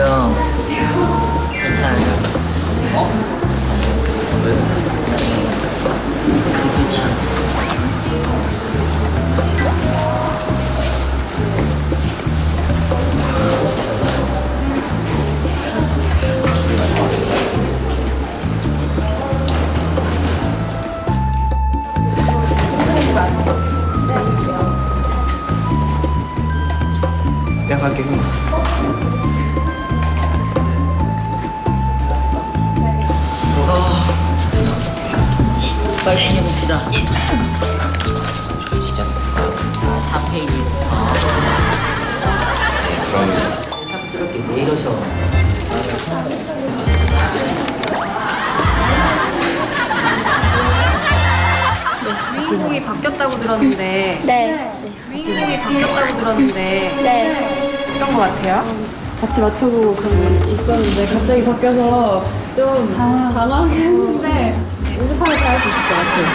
형 괜찮아요. 어? 왜? 들었는데 네. 주인공이 바뀌었다고 들었는데 네. 어떤 것 같아요? 같이 맞춰보고 그런 게 있었는데 갑자기 바뀌어서 좀 당황했는데 연습하면 잘할 수 있을 것 같아요.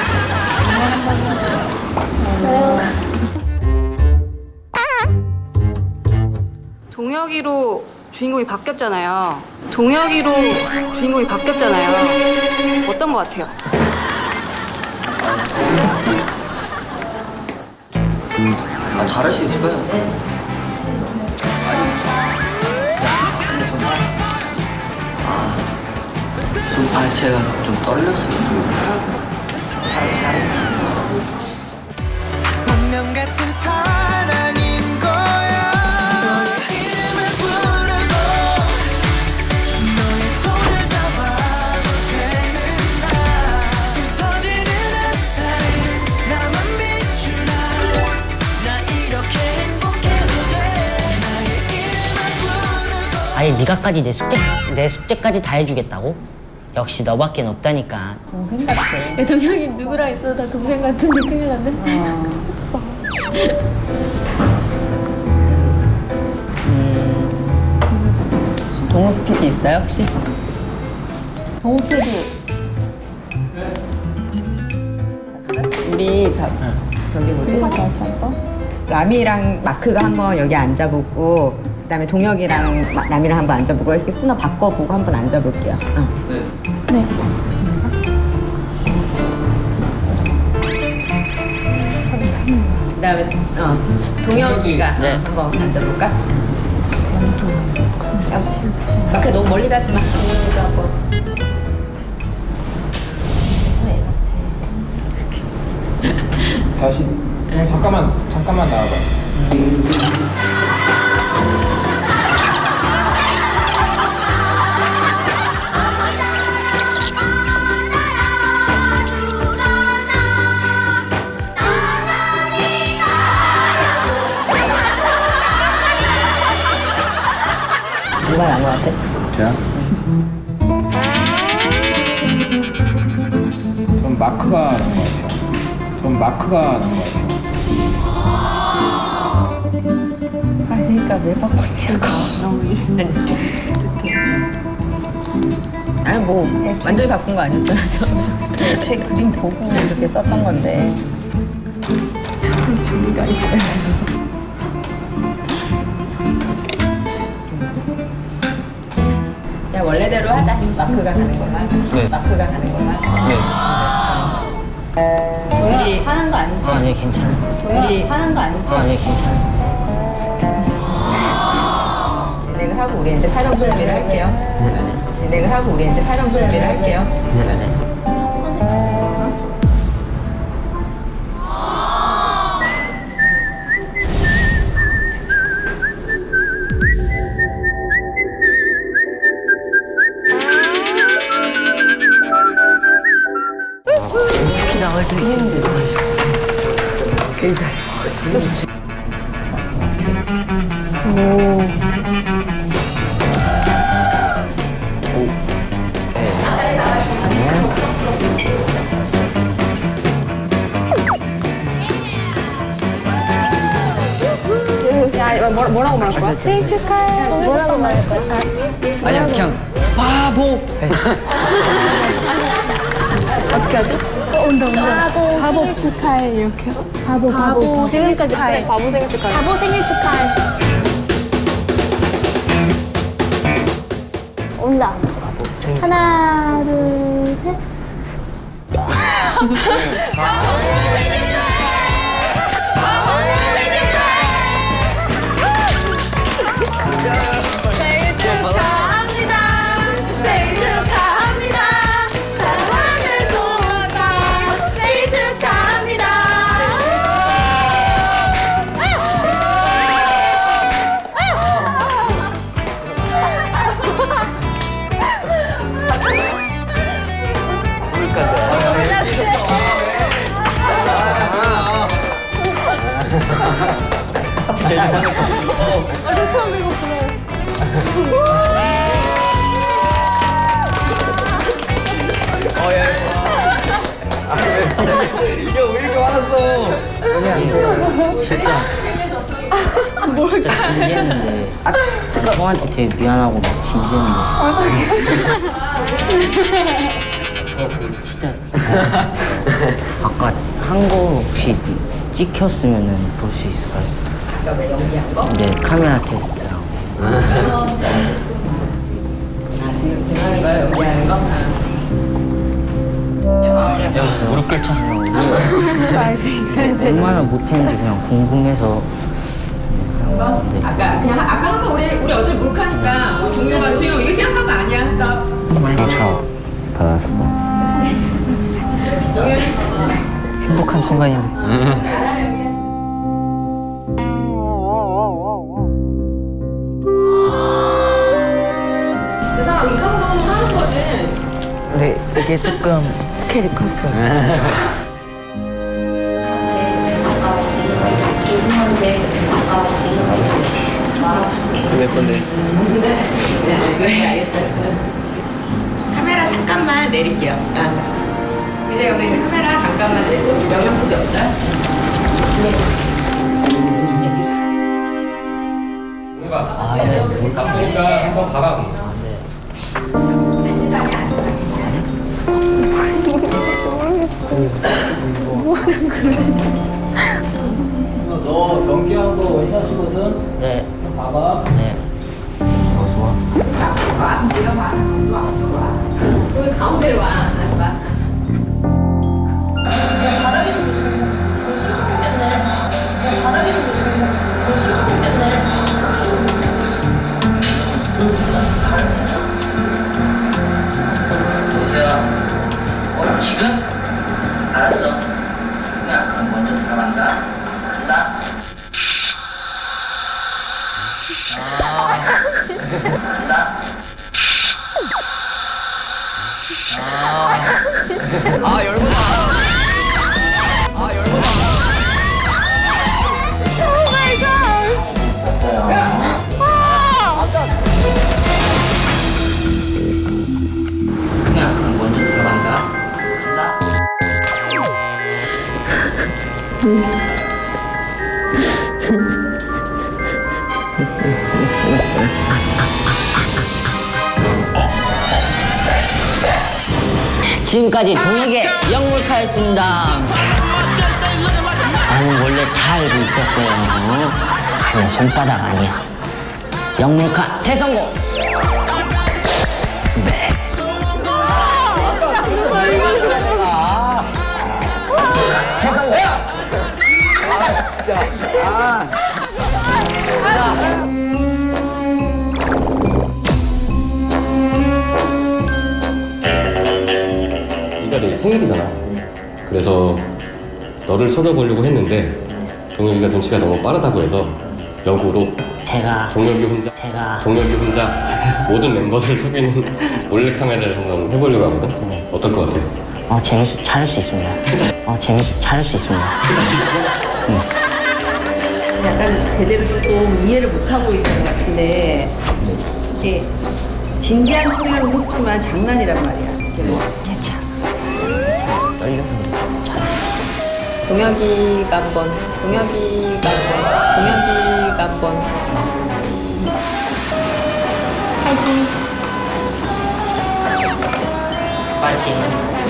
동혁이로 주인공이 바뀌었잖아요. 동혁이로 주인공이 바뀌었잖아요. 어떤 것 같아요? 아, 잘할 수 있을. 아니, 근데 좀, 아, 좀 발체가 좀 떨렸어요. 잘, 잘. 네가까지 내 숙제 내 숙제까지 다 해주겠다고? 역시 너밖에 없다니까. 두 명이 누구랑 있어도 다 동생 같은데 큰일 났네. 동호 PD 있어요 혹시? 동호 PD 우리 다, 저기 뭐지? 라미랑 마크가 한번 여기 앉아보고 그다음에 동혁이랑 마- 라미랑 한번 앉아보고 이렇게 순서 바꿔보고 한번 앉아볼게요. 어. 네. 그다음에 어, 동혁이가 네. 한번 앉아볼까? 야, 마크 너무 멀리 가지 마. 동혁이도 한번. 다시 형 잠깐만 잠깐만 나와봐. 누가 것 같아? 저요? 전 마크가 나은 것 같아요. 전 마크가 나은 것 같아요. 그러니까 왜 바꿨냐고. 너무 이랬네. 아니, 뭐, 완전히 바꾼 거 아니었잖아, 저. 제 그림 보고 이렇게 썼던 건데 재미가 있어요. 야, 원래대로 하자. 마크가 가는 걸로 하자. 네. 마크가 가는 걸로 하자. 네. 우리, 하는 거 아니지? 아, 네, 괜찮아. 우리 하는 거 아니지? 아, 네, 괜찮아. 하고 우리 이제 촬영 준비를 할게요. 네네. 진행을 하고 우리 이제 촬영 준비를 할게요. 네 거야? 뭐라, 뭐라고 말할 거야? 생일 축하해. 네, 뭐라고 말할 거야? 아, 아니야 그냥 바보 네. 어떻게 하지? 어, 온다 온다. 바보, 생일 축하해 이렇게. 바보 바보. 바보 생일 축하해. 바보 생일 축하해. 바보 생일 축하해. 온다. 하나 둘 셋. 바보 생일 화났어? 진짜 진짜 진지했는데 형한테 되게 미안하고 막 진지했는데 저 진짜 아까 한 거 혹시 찍혔으면 볼수 있을까요? 너가 연기한 거? 네 카메라 테스트랑 아 지금 지금 하는 거야 연기하는 거? 아. 무릎 꿇자 얼마나 못했는지 그냥 궁금해서 네. 아까 그냥 하- 아까 한 번 우리 우리 어차피 몰카니까 뭐 동료가 지금 이거 시작한 거 아니야? 나 상처 받았어. 행복한 순간인데. 그 사람 이 정도는 하는 거지. 근데 이게 조금 스케일이 컸어. 내 건데. 네, 알겠어요. 카메라 잠깐만 내릴게요. 아. 이제 여기 있는 카메라 잠깐만 내고 명령 코드 없어요? 아, 예. 그러니까 한번 봐봐. 너 연기한 거 원샷이거든? 네. 봐봐. 네. 어서 와. 여기 가운데로 와. 아, 열받아. 아, 열받아. 그냥 그럼 먼저 들어간다. 간다. 지금까지 동혁의 영물카였습니다. 나는 원래 다 알고 있었어요. 하늘 손바닥 아니야. 영물카 대성공! 이달 내생 일이잖아. 그래서 너를 속여보려고 했는데 동혁이가 눈치가 너무 빠르다고 해서 역으로 제가 동혁이 혼자 제가 동혁이 혼자 모든 멤버들을 속이는 몰래 카메라를 한번 해보려고 하거든. 네. 어떨 것 같아? 어 재밌 잘할 수 있습니다. 어 재밌 잘할 수 있습니다. 약간 제대로 조금 이해를 못하고 있는 것 같은데 이게 진지한 척이라고 했지만 장난이란 말이야. 이게 뭐 괜찮아. 떨려서 그래. 잘할 수 있어. 동혁이가 한 번 동혁이가 한 번 동혁이가 한 번 파이팅.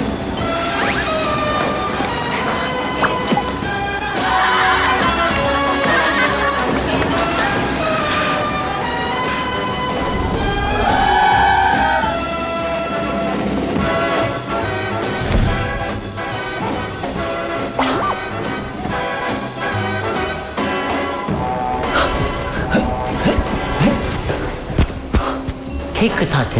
케이크 다 됐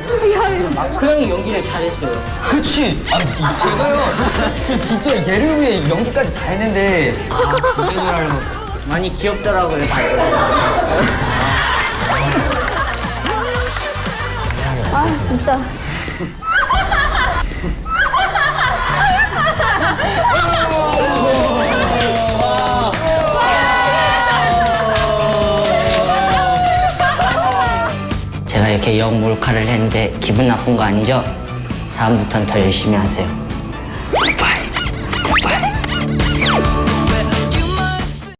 그 형이 연기를 잘했어요. 그치? 아, 제가요. 저 진짜 얘를 위해 연기까지 다 했는데. 아, 그게 줄 알고. 많이 귀엽더라고요. 다들. 제 역 몰카를 했는데 기분 나쁜 거 아니죠? 다음부터는 더 열심히 하세요.